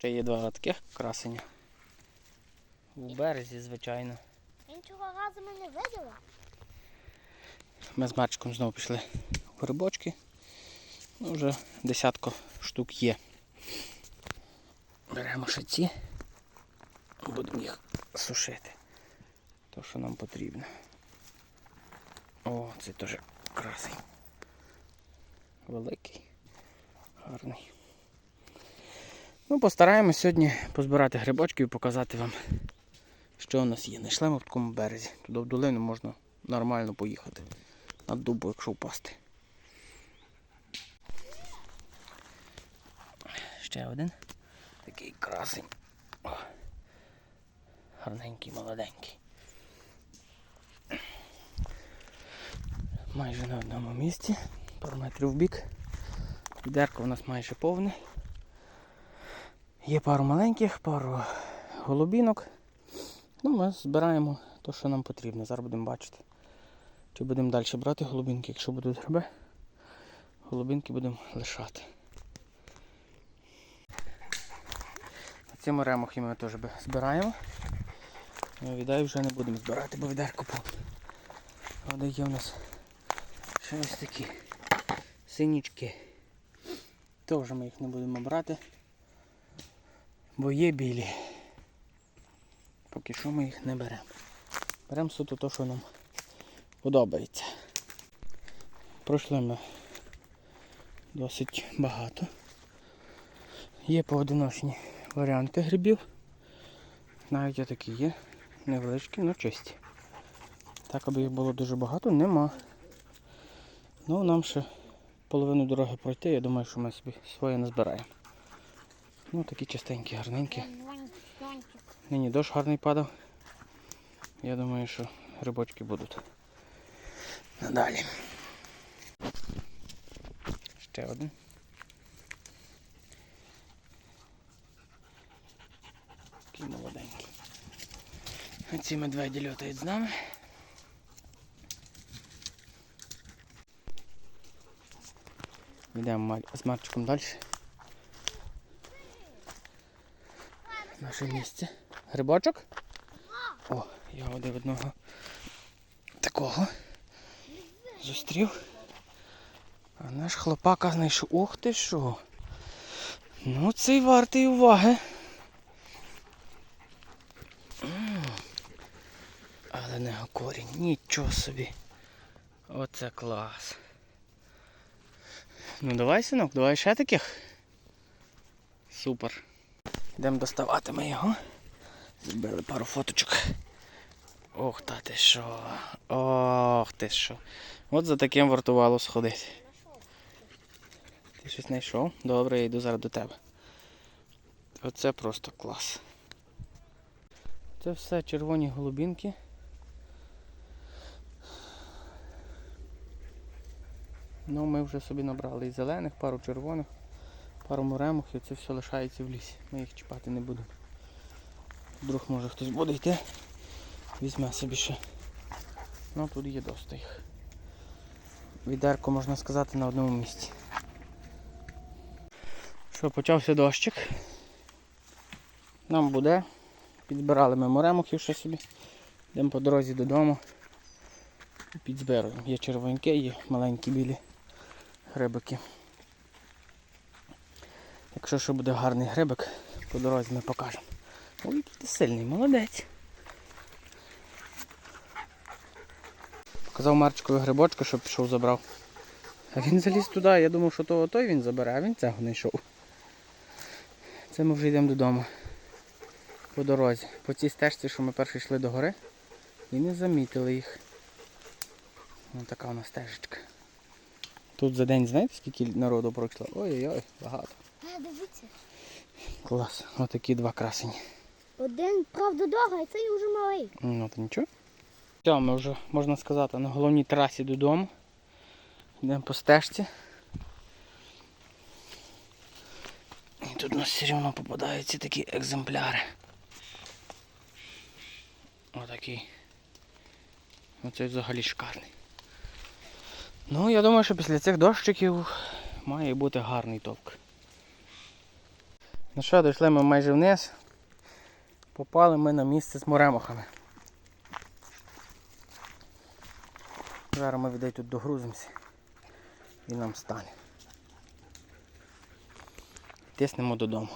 Ще є два таких красення. У березі, звичайно. Іншого разу ми не виділи. Ми з Марчиком знову пішли в грибочки. Ну, вже десятко штук є. Беремо ще ці. Будемо їх сушити. То, що нам потрібно. О, це теж красий. Великий. Гарний. Ну, постараємось сьогодні позбирати грибочки і показати вам, що у нас є. Знайшли ми в такому березі. Туди в долину можна нормально поїхати. На дубу, якщо впасти. Ще один. Такий красень. О. Гарненький, молоденький. Майже на одному місці. Пару метрів в бік. Відерко у нас майже повне. Є пару маленьких, пару голубінок. Ну, ми збираємо те, що нам потрібно. Зараз будемо бачити. Чи будемо далі брати голубінки, якщо будуть гриби, голубінки будемо лишати. Ці моремухи ми теж збираємо. Ну, Віддай вже не будемо збирати, бо відерко повне. Є у нас ще ось такі синічки. Теж ми їх не будемо брати, бо є білі. Поки що ми їх не беремо. Беремо суто те, що нам подобається. Пройшли ми досить багато. Є поодиночні варіанти грибів. Навіть є такі є, невеличкі, але чисті. Так, аби їх було дуже багато, нема. Ну, нам ще половину дороги пройти, я думаю, що ми собі своє назбираємо. Ну, такі чистенькі, гарненькі. Нині дощ гарний падав. Я думаю, що грибочки будуть. Надалі. Ще один. Такий молоденький. Ці медведі льотають з нами. Йдемо з Марчиком далі. Наше місце. Грибочок? О, я один одного такого зустрів. А наш хлопака знайшов. Ух ти що. Ну цей вартий уваги. Але не корінь, нічого собі. Оце клас. Ну давай, синок, давай ще таких. Супер. Йдемо доставати ми його. Зробили пару фоточок. Ох та ти що. Ох ти що. От за таким вартувало сходити. Ти щось знайшов? Добре, я йду зараз до тебе. Оце просто клас. Це все червоні голубінки. Ну, ми вже собі набрали і зелених, пару червоних, пару моремок, і це все лишається в лісі. Ми їх чіпати не будемо. Вдруг може хтось буде йти, візьме собі ще. Ну тут є доста їх. Відерко, можна сказати, на одному місці. Що, почався дощик. Нам буде. Підзбирали ми моремухів ще собі. Йдемо по дорозі додому. Підзбираємо. Є червоньки, є маленькі білі грибики. Якщо ще буде гарний грибик, по дорозі ми покажемо. Ой, ти сильний, молодець. Показав Марчикові грибочка, щоб пішов забрав. А він заліз туди, я думав, що то той він забере, а він цього не йшов. Це ми вже йдемо додому. По дорозі. По цій стежці, що ми перші йшли до гори, і не замітили їх. Ось така у нас стежечка. Тут за день, знаєте, скільки народу пройшло? Ой-ой-ой, багато. А, дивіться. Клас. Отакі два красені. Один, правда, довгий, цей вже малий. Ну то нічого. Все, ми вже, можна сказати, на головній трасі додому. Йдемо по стежці. І тут у нас все одно попадаються такі екземпляри. Отакий. Оцей взагалі шикарний. Ну, я думаю, що після цих дощиків має бути гарний товк. Ну що, дійшли ми майже вниз. Попали ми на місце з моремохами. Зараз ми відей тут догрузимося і нам стане. Тиснемо додому.